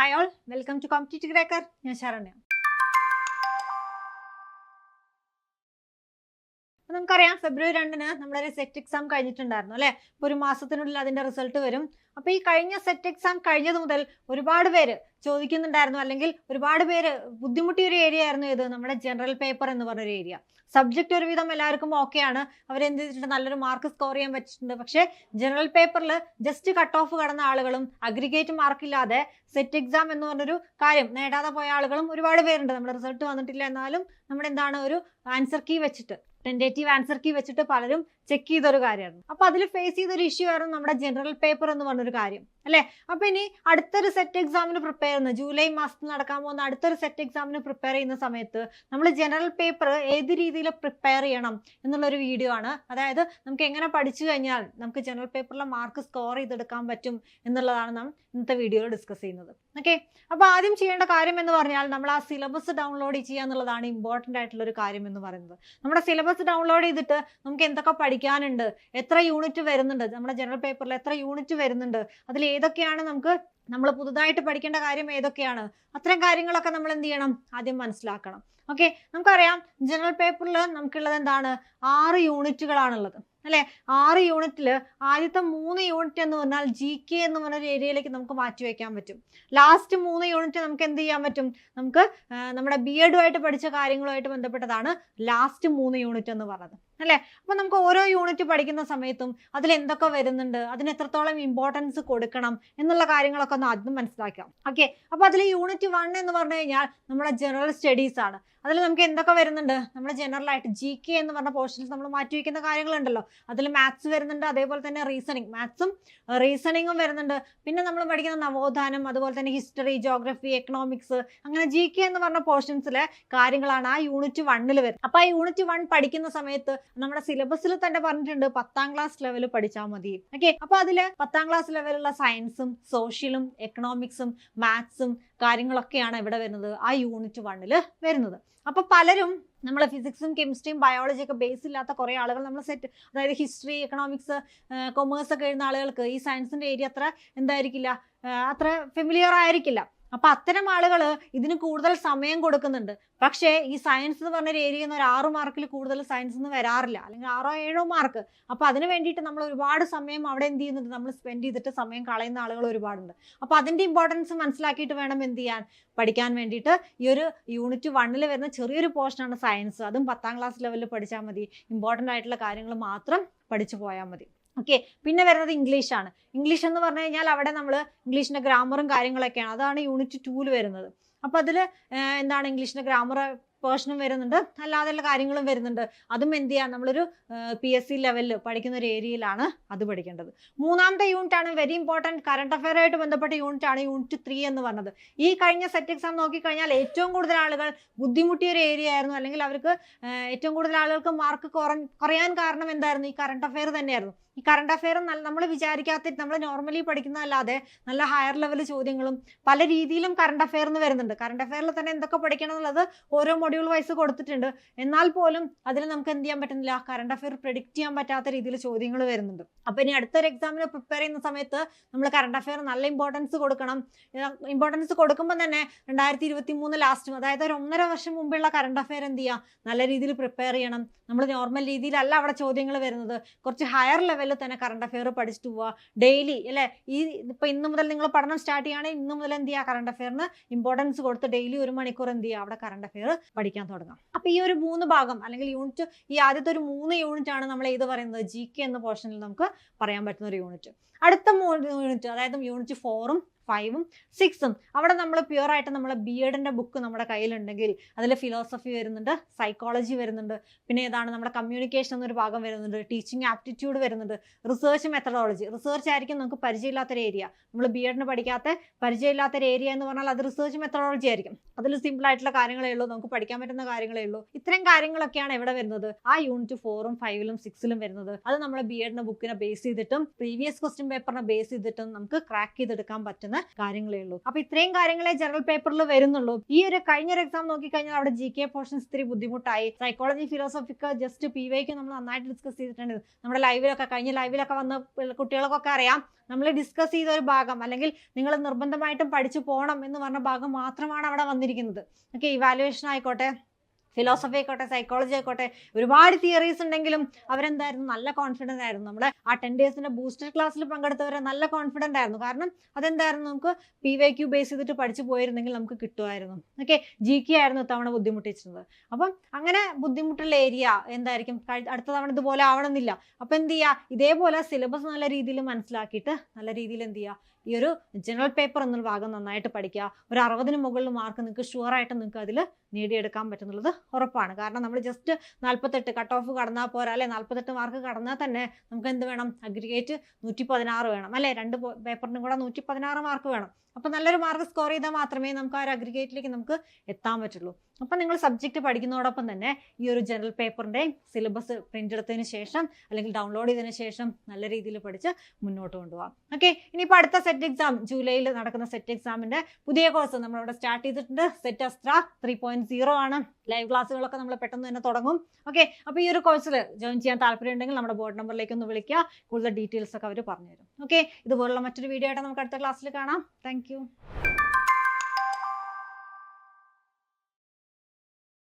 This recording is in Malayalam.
Hi all welcome to competitive cracker यहाँ शारण നമുക്കറിയാം ഫെബ്രുവരി രണ്ടിന് നമ്മുടെ ഒരു സെറ്റ് എക്സാം കഴിഞ്ഞിട്ടുണ്ടായിരുന്നു അല്ലെ? ഒരു മാസത്തിനുള്ളിൽ അതിന്റെ റിസൾട്ട് വരും. അപ്പോൾ ഈ കഴിഞ്ഞ സെറ്റ് എക്സാം കഴിഞ്ഞത് മുതൽ ഒരുപാട് പേര് ചോദിക്കുന്നുണ്ടായിരുന്നു. അല്ലെങ്കിൽ ഒരുപാട് പേര് ബുദ്ധിമുട്ടിയ ഒരു ഏരിയ ആയിരുന്നു ഇത് നമ്മുടെ ജനറൽ പേപ്പർ എന്ന് പറഞ്ഞൊരു ഏരിയ സബ്ജക്റ്റ് ഒരുവിധം എല്ലാവർക്കും ഓക്കെയാണ് അവരെന്ത് ചെയ്തിട്ടുണ്ട്? നല്ലൊരു മാർക്ക് സ്കോർ ചെയ്യാൻ പറ്റിയിട്ടുണ്ട് പക്ഷേ ജനറൽ പേപ്പറിൽ ജസ്റ്റ് കട്ട് ഓഫ് കടന്ന ആളുകളും അഗ്രിഗേറ്റ് മാർക്ക് ഇല്ലാതെ സെറ്റ് എക്സാം എന്ന് പറഞ്ഞൊരു കാര്യം നേടാതെ പോയ ആളുകളും ഒരുപാട് പേരുണ്ട്. നമ്മുടെ റിസൾട്ട് വന്നിട്ടില്ല എന്നാലും നമ്മുടെ എന്താണ് ഒരു ആൻസർ കീ വെച്ചിട്ട്. ടെന്റേറ്റീവ് ആൻസർ കീ വെച്ചിട്ട് പലരും ചെക്ക് ചെയ്തൊരു കാര്യമായിരുന്നു അപ്പൊ അതിൽ ഫേസ് ചെയ്തൊരു ഇഷ്യൂ ആയിരുന്നു നമ്മുടെ ജനറൽ പേപ്പർ എന്ന് പറഞ്ഞൊരു കാര്യം. അല്ലെ? അപ്പൊ ഇനി അടുത്തൊരു സെറ്റ് എക്സാമിന് പ്രിപ്പയർ ചെയ്യുന്ന ജൂലൈ മാസത്തിൽ നടക്കാൻ പോകുന്ന അടുത്തൊരു സെറ്റ് എക്സാമിന് പ്രിപ്പയർ ചെയ്യുന്ന സമയത്ത് നമ്മൾ ജനറൽ പേപ്പർ ഏത് രീതിയിൽ പ്രിപ്പയർ ചെയ്യണം എന്നുള്ളൊരു വീഡിയോ ആണ്. അതായത് നമുക്ക് എങ്ങനെ പഠിച്ചു കഴിഞ്ഞാൽ നമുക്ക് ജനറൽ പേപ്പറിലെ മാർക്ക് സ്കോർ ചെയ്തെടുക്കാൻ പറ്റും എന്നുള്ളതാണ് നാം ഇന്നത്തെ വീഡിയോയിൽ ഡിസ്കസ് ചെയ്യുന്നത്. ഓക്കെ അപ്പൊ ആദ്യം ചെയ്യേണ്ട കാര്യം എന്ന് പറഞ്ഞാൽ നമ്മൾ ആ സിലബസ് ഡൗൺലോഡ് ചെയ്യുക എന്നുള്ളതാണ് ഇമ്പോർട്ടന്റ് ആയിട്ടുള്ള ഒരു കാര്യം എന്ന് പറയുന്നത്. നമ്മുടെ സിലബസ് ഡൗൺലോഡ് ചെയ്തിട്ട് നമുക്ക് എന്തൊക്കെ പഠിക്കാനുണ്ട് എത്ര യൂണിറ്റ് വരുന്നുണ്ട് നമ്മുടെ ജനറൽ പേപ്പറിൽ എത്ര യൂണിറ്റ് വരുന്നുണ്ട് അതിൽ ഏതൊക്കെയാണ് നമുക്ക് നമ്മൾ പുതുതായിട്ട് പഠിക്കേണ്ട കാര്യം ഏതൊക്കെയാണ് അത്തരം കാര്യങ്ങളൊക്കെ നമ്മൾ എന്ത് ചെയ്യണം ആദ്യം മനസ്സിലാക്കണം. ഓക്കെ നമുക്കറിയാം ജനറൽ പേപ്പറിൽ നമുക്കുള്ളത് എന്താണ്? ആറ് യൂണിറ്റുകളാണുള്ളത് അല്ലെ? ആറ് യൂണിറ്റിൽ ആദ്യത്തെ മൂന്ന് യൂണിറ്റ് എന്ന് പറഞ്ഞാൽ ജി കെ എന്ന് പറഞ്ഞ ഒരു ഏരിയയിലേക്ക് നമുക്ക് മാറ്റി വെക്കാൻ പറ്റും. ലാസ്റ്റ് മൂന്ന് യൂണിറ്റ് നമുക്ക് എന്ത് ചെയ്യാൻ പറ്റും? നമുക്ക് നമ്മുടെ ബി എഡുമായിട്ട് പഠിച്ച കാര്യങ്ങളുമായിട്ട് ബന്ധപ്പെട്ടതാണ് ലാസ്റ്റ് മൂന്ന് യൂണിറ്റ് എന്ന് പറഞ്ഞത്. അല്ലേ? അപ്പൊ നമുക്ക് ഓരോ യൂണിറ്റ് പഠിക്കുന്ന സമയത്തും അതിൽ എന്തൊക്കെ വരുന്നുണ്ട്? അതിന് എത്രത്തോളം ഇമ്പോർട്ടൻസ് കൊടുക്കണം? എന്നുള്ള കാര്യങ്ങളൊക്കെ ഒന്ന് ആദ്യം മനസ്സിലാക്കാം. ഓക്കെ അപ്പൊ അതിൽ യൂണിറ്റ് വൺ എന്ന് പറഞ്ഞു കഴിഞ്ഞാൽ നമ്മുടെ ജനറൽ സ്റ്റഡീസ് ആണ്. അതിൽ നമുക്ക് എന്തൊക്കെ വരുന്നുണ്ട്? നമ്മൾ ജനറൽ ആയിട്ട് ജി കെ എന്ന് പറഞ്ഞ പോർഷൻസ് നമ്മൾ മാറ്റി വയ്ക്കുന്ന കാര്യങ്ങളുണ്ടല്ലോ. അതിൽ മാത്സ് വരുന്നുണ്ട് അതേപോലെ തന്നെ റീസണിങ് മാത്സും റീസണിങ്ങും വരുന്നുണ്ട്. പിന്നെ നമ്മൾ പഠിക്കുന്ന നവോത്ഥാനം അതുപോലെ തന്നെ ഹിസ്റ്ററി ജോഗ്രഫി എക്കണോമിക്സ് അങ്ങനെ ജി കെ എന്ന് പറഞ്ഞ പോർഷൻസിലെ കാര്യങ്ങളാണ് ആ യൂണിറ്റ് വണ്ണിൽ വരുന്നത്. അപ്പോൾ ആ യൂണിറ്റ് വൺ പഠിക്കുന്ന സമയത്ത് നമ്മുടെ സിലബസിൽ തന്നെ പറഞ്ഞിട്ടുണ്ട് പത്താം ക്ലാസ് ലെവൽ പഠിച്ചാൽ മതി. ഓക്കെ അപ്പോൾ അതിൽ പത്താം ക്ലാസ് ലെവലുള്ള സയൻസും സോഷ്യലും എക്കണോമിക്സും മാത്സും കാര്യങ്ങളൊക്കെയാണ് ഇവിടെ വരുന്നത്. ആ യൂണിറ്റ് വണ്ണിൽ വരുന്നത്. അപ്പൊ പലരും നമ്മളെ ഫിസിക്സും കെമിസ്ട്രിയും ബയോളജി ഒക്കെ ബേസ് ഇല്ലാത്ത കുറെ ആളുകൾ നമ്മൾ സെറ്റ് അതായത് ഹിസ്റ്ററി എക്കണോമിക്സ് കൊമേഴ്സ് ഒക്കെ എഴുതുന്ന ആളുകൾക്ക് ഈ സയൻസിന്റെ ഏരിയ അത്ര എന്തായിരിക്കില്ല അത്ര ഫെമിലിയർ ആയിരിക്കില്ല. അപ്പൊ അത്തരം ആളുകൾ ഇതിന് കൂടുതൽ സമയം കൊടുക്കുന്നുണ്ട്. പക്ഷേ ഈ സയൻസ് എന്ന് പറഞ്ഞ ഒരു ഏരിയ ഒരു ആറ് മാർക്കിൽ കൂടുതൽ സയൻസ് എന്ന് വരാറില്ല. അല്ലെങ്കിൽ ആറോ ഏഴോ മാർക്ക്. അപ്പൊ അതിന് വേണ്ടിയിട്ട് നമ്മൾ ഒരുപാട് സമയം അവിടെ എന്ത് ചെയ്യുന്നുണ്ട്? നമ്മൾ സ്പെൻഡ് ചെയ്തിട്ട് സമയം കളയുന്ന ആളുകൾ ഒരുപാടുണ്ട്. അപ്പൊ അതിന്റെ ഇമ്പോർട്ടൻസ് മനസ്സിലാക്കിയിട്ട് വേണം എന്ത് ചെയ്യാൻ? പഠിക്കാൻ വേണ്ടിയിട്ട് ഈ ഒരു യൂണിറ്റ് വണ്ണിൽ വരുന്ന ചെറിയൊരു പോർഷനാണ് സയൻസ് അതും പത്താം ക്ലാസ് ലെവലിൽ പഠിച്ചാൽ മതി. ഇമ്പോർട്ടന്റ് ആയിട്ടുള്ള കാര്യങ്ങൾ മാത്രം പഠിച്ചു പോയാൽ മതി. ഓക്കെ പിന്നെ വരുന്നത് ഇംഗ്ലീഷ് ആണ്. ഇംഗ്ലീഷ് എന്ന് പറഞ്ഞു കഴിഞ്ഞാൽ അവിടെ നമ്മൾ ഇംഗ്ലീഷിന്റെ ഗ്രാമറും കാര്യങ്ങളൊക്കെയാണ്. അതാണ് യൂണിറ്റ് ടൂൽ വരുന്നത്. അപ്പൊ അതിൽ എന്താണ് ഇംഗ്ലീഷിന്റെ ഗ്രാമർ പേഴ്സണും വരുന്നുണ്ട്. അല്ലാതെയുള്ള കാര്യങ്ങളും വരുന്നുണ്ട്. അതും എന്ത് ചെയ്യാം? നമ്മളൊരു പി എസ് സി ലെവലിൽ പഠിക്കുന്ന ഒരു ഏരിയയിലാണ് അത് പഠിക്കേണ്ടത്. മൂന്നാമത്തെ യൂണിറ്റ് ആണ് വെരി ഇമ്പോർട്ടന്റ് കറണ്ട് അഫയർ ആയിട്ട് ബന്ധപ്പെട്ട യൂണിറ്റ് ആണ് യൂണിറ്റ് ത്രീ എന്ന് പറഞ്ഞത്. ഈ കഴിഞ്ഞ സെറ്റ് എക്സാം നോക്കിക്കഴിഞ്ഞാൽ ഏറ്റവും കൂടുതൽ ആളുകൾ ബുദ്ധിമുട്ടിയ ഒരു ഏരിയ ആയിരുന്നു. അല്ലെങ്കിൽ അവർക്ക് ഏറ്റവും കൂടുതൽ ആളുകൾക്ക് മാർക്ക് കുറ കുറയാൻ കാരണം എന്തായിരുന്നു? ഈ കറണ്ട് അഫയർ തന്നെയായിരുന്നു. ഈ കറണ്ട് അഫയർ നമ്മൾ വിചാരിക്കാത്ത നമ്മൾ നോർമലി പഠിക്കുന്നതല്ലാതെ നല്ല ഹയർ ലെവൽ ചോദ്യങ്ങളും പല രീതിയിലും കറണ്ട് അഫെയർ എന്ന് വരുന്നുണ്ട്. കറണ്ട് അഫെയറിൽ തന്നെ എന്തൊക്കെ പഠിക്കണം എന്നുള്ളത് ഓരോ മൊഡ്യൂൾ വൈസ് കൊടുത്തിട്ടുണ്ട്. എന്നാൽ പോലും അതിൽ നമുക്ക് എന്ത് ചെയ്യാൻ പറ്റുന്നില്ല? കറണ്ട് അഫെയർ പ്രിഡിക്റ്റ് ചെയ്യാൻ പറ്റാത്ത രീതിയിൽ ചോദ്യങ്ങൾ വരുന്നുണ്ട്. അപ്പോൾ ഇനി അടുത്തൊരു എക്സാമിന് പ്രിപ്പയർ ചെയ്യുന്ന സമയത്ത് നമ്മൾ കറണ്ട് അഫെയർ നല്ല ഇമ്പോർട്ടൻസ് കൊടുക്കണം. ഇമ്പോർട്ടൻസ് കൊടുക്കുമ്പോൾ തന്നെ രണ്ടായിരത്തി ഇരുപത്തി മൂന്ന് ലാസ്റ്റും അതായത് ഒരു ഒന്നര വർഷം മുമ്പുള്ള കറണ്ട് അഫെയർ എന്ത് ചെയ്യുക നല്ല രീതിയിൽ പ്രിപ്പയർ ചെയ്യണം. നമ്മൾ നോർമൽ രീതിയിലല്ല അവിടെ ചോദ്യങ്ങൾ വരുന്നത്. കുറച്ച് ഹയർ ലെവലിൽ തന്നെ കറണ്ട് അഫെയർ പഠിച്ചിട്ട് പോവുക ഡെയിലി അല്ലെ? ഈ ഇപ്പൊ ഇന്ന് മുതൽ നിങ്ങൾ പഠനം സ്റ്റാർട്ട് ചെയ്യുകയാണെങ്കിൽ ഇന്ന് മുതൽ എന്ത് ചെയ്യുക കറണ്ട് അഫെയറിന് ഇമ്പോർട്ടൻസ് കൊടുത്ത് ഡെയിലി ഒരു മണിക്കൂർ എന്ത് ചെയ്യുക അവിടെ കറണ്ട് അഫെയർ പഠിക്കാൻ തുടങ്ങാം. അപ്പൊ ഈ ഒരു മൂന്ന് ഭാഗം അല്ലെങ്കിൽ യൂണിറ്റ് ഈ ആദ്യത്തെ ഒരു മൂന്ന് യൂണിറ്റ് ആണ് നമ്മൾ ഏത് പറയുന്നത്? ജി കെ എന്ന പോർഷനിൽ നമുക്ക് പറയാൻ പറ്റുന്ന ഒരു യൂണിറ്റ് അടുത്ത യൂണിറ്റ് അതായത് യൂണിറ്റ് ഫോറും ഫൈവും സിക്സും അവിടെ നമ്മൾ പ്യുവർ ആയിട്ട് നമ്മളെ ബി എഡിന്റെ ബുക്ക് നമ്മുടെ കയ്യിലുണ്ടെങ്കിൽ അതിൽ ഫിലോസഫി വരുന്നുണ്ട് സൈക്കോളജി വരുന്നുണ്ട് പിന്നെ ഏതാണ് നമ്മുടെ കമ്മ്യൂണിക്കേഷൻ എന്നൊരു ഭാഗം വരുന്നുണ്ട് ടീച്ചിങ് ആപ്റ്റിറ്റ്യൂഡ് വരുന്നുണ്ട് റിസർച്ച് മെത്തഡോളജി റിസർച്ച് ആയിരിക്കും നമുക്ക് പരിചയമില്ലാത്തൊരു ഏരിയ നമ്മൾ ബി എഡിന് പഠിക്കാത്ത പരിചയമില്ലാത്തൊരു ഏരിയ എന്ന് പറഞ്ഞാൽ അത് റിസർച്ച് മെത്തഡോളജി ആയിരിക്കും. അതിൽ സിമ്പിൾ ആയിട്ടുള്ള കാര്യങ്ങളേ ഉള്ളൂ നമുക്ക് പഠിക്കാൻ പറ്റുന്ന കാര്യങ്ങളേ ഉള്ളൂ. ഇത്തരം കാര്യങ്ങളൊക്കെയാണ് എവിടെ വരുന്നത്? ആ യൂണിറ്റ് ഫോറും ഫൈവിലും സിക്സിലും വരുന്നത്. അത് നമ്മൾ ബി എഡിന് ബുക്കിനെ ബേസ് ചെയ്തിട്ടും പ്രീവിയസ് ക്വസ്റ്റ്യൻ പേപ്പറിനെ ബേസ് ചെയ്തിട്ടും നമുക്ക് ക്രാക്ക് ചെയ്തെടുക്കാൻ പറ്റുന്ന കാര്യങ്ങളേ ഉള്ളൂ. അപ്പൊ ഇത്രയും കാര്യങ്ങളെ ജനറൽ പേപ്പറിൽ വരുന്നുള്ളൂ. ഈ ഒരു കഴിഞ്ഞ ഒരു എക്സാം നോക്കിക്കഴിഞ്ഞാൽ അവിടെ ജി കെ പോർഷൻസ് ഇത്തിരി ബുദ്ധിമുട്ടായി. സൈക്കോളജി ഫിലോസഫിക്ക് ജസ്റ്റ് പി വൈക്ക് നമ്മൾ നന്നായിട്ട് ഡിസ്കസ് ചെയ്തിട്ടുണ്ട്. നമ്മുടെ ലൈവിലൊക്കെ കഴിഞ്ഞ ലൈവിലൊക്കെ വന്ന കുട്ടികൾക്കൊക്കെ അറിയാം. നമ്മൾ ഡിസ്കസ് ചെയ്ത ഒരു ഭാഗം അല്ലെങ്കിൽ നിങ്ങൾ നിർബന്ധമായിട്ടും പഠിച്ചു പോകണം എന്ന് പറഞ്ഞ ഭാഗം മാത്രമാണ് അവിടെ വന്നിരിക്കുന്നത്. ഓക്കെ ഇവാലുവേഷൻ ആയിക്കോട്ടെ. ഫിലോസഫി ആയിക്കോട്ടെ സൈക്കോളജി ആയിക്കോട്ടെ ഒരുപാട് തിയറീസ് ഉണ്ടെങ്കിലും അവരെന്തായിരുന്നു? നല്ല കോൺഫിഡന്റ് ആയിരുന്നു. നമ്മുടെ ആ ടെൻ ഡേയ്സിന്റെ ബൂസ്റ്റർ ക്ലാസ്സിൽ പങ്കെടുത്തവരെ നല്ല കോൺഫിഡന്റ് ആയിരുന്നു. കാരണം അതെന്തായിരുന്നു? നമുക്ക് പി വൈ ക്യൂ ബേസ് ചെയ്തിട്ട് പഠിച്ചു പോയിരുന്നെങ്കിൽ നമുക്ക് കിട്ടുമായിരുന്നു. ഓക്കെ ജി കെ ആയിരുന്നു ഇത്തവണ ബുദ്ധിമുട്ടിച്ചിരുന്നത്. അപ്പം അങ്ങനെ ബുദ്ധിമുട്ടുള്ള ഏരിയ എന്തായിരിക്കും? അടുത്ത തവണ ഇതുപോലെ ആവണമെന്നില്ല. അപ്പം എന്ത് ചെയ്യുക ഇതേപോലെ സിലബസ് നല്ല രീതിയിൽ മനസ്സിലാക്കിയിട്ട് നല്ല രീതിയിൽ എന്ത് ചെയ്യുക ഈ ഒരു ജനറൽ പേപ്പർ എന്നുള്ള ഭാഗം നന്നായിട്ട് പഠിക്കുക. ഒരു അറുപതിന് മുകളിൽ മാർക്ക് നിങ്ങൾക്ക് ഷുവറായിട്ട് നിങ്ങൾക്ക് അതിൽ നേടിയെടുക്കാൻ പറ്റുന്നുള്ളത് ഉറപ്പാണ്. കാരണം നമ്മൾ ജസ്റ്റ് നാൽപ്പത്തെട്ട് കട്ട് ഓഫ് കടന്നാൽ പോരാ അല്ലെ? നാൽപ്പത്തെട്ട് മാർക്ക് കടന്നാൽ തന്നെ നമുക്ക് എന്ത് വേണം? അഗ്രിഗേറ്റ് നൂറ്റി പതിനാറ് വേണം അല്ലെ? രണ്ട് പേപ്പറിനും കൂടെ നൂറ്റി പതിനാറ് മാർക്ക് വേണം. അപ്പം നല്ലൊരു മാർക്ക് സ്കോർ ചെയ്താൽ മാത്രമേ നമുക്ക് ആ ഒരു അഗ്രിഗേറ്റിലേക്ക് നമുക്ക് എത്താൻ പറ്റുള്ളൂ. അപ്പം നിങ്ങൾ സബ്ജക്റ്റ് പഠിക്കുന്നതോടൊപ്പം തന്നെ ഈ ഒരു ജനറൽ പേപ്പറിന്റെ സിലബസ് പ്രിന്റ് എടുത്തതിന് ശേഷം അല്ലെങ്കിൽ ഡൗൺലോഡ് ചെയ്തതിന് ശേഷം നല്ല രീതിയിൽ പഠിച്ച് മുന്നോട്ട് കൊണ്ടുപോകാം. ഓക്കെ ഇനിയിപ്പോൾ അടുത്ത സെറ്റ് എക്സാം ജൂലൈയിൽ നടക്കുന്ന സെറ്റ് എക്സാമിന്റെ പുതിയ കോഴ്സ് നമ്മളിവിടെ സ്റ്റാർട്ട് ചെയ്തിട്ടുണ്ട്. SET Astra three point zero ആണ്. ലൈവ് ക്ലാസ്സുകളൊക്കെ നമ്മൾ പെട്ടെന്ന് തന്നെ തുടങ്ങും. ഓക്കെ അപ്പോൾ ഈ ഒരു കോഴ്സിൽ ജോയിൻ ചെയ്യാൻ താല്പര്യം ഉണ്ടെങ്കിൽ നമ്മുടെ ബോർഡ് നമ്പറിലേക്ക് ഒന്ന് വിളിക്കുക. കൂടുതൽ ഡീറ്റെയിൽസ് ഒക്കെ അവർ പറഞ്ഞുതരും. ഓക്കെ ഇതുപോലുള്ള മറ്റൊരു വീഡിയോ ആയിട്ട് നമുക്ക് അടുത്ത ക്ലാസ്സിൽ കാണാം. താങ്ക്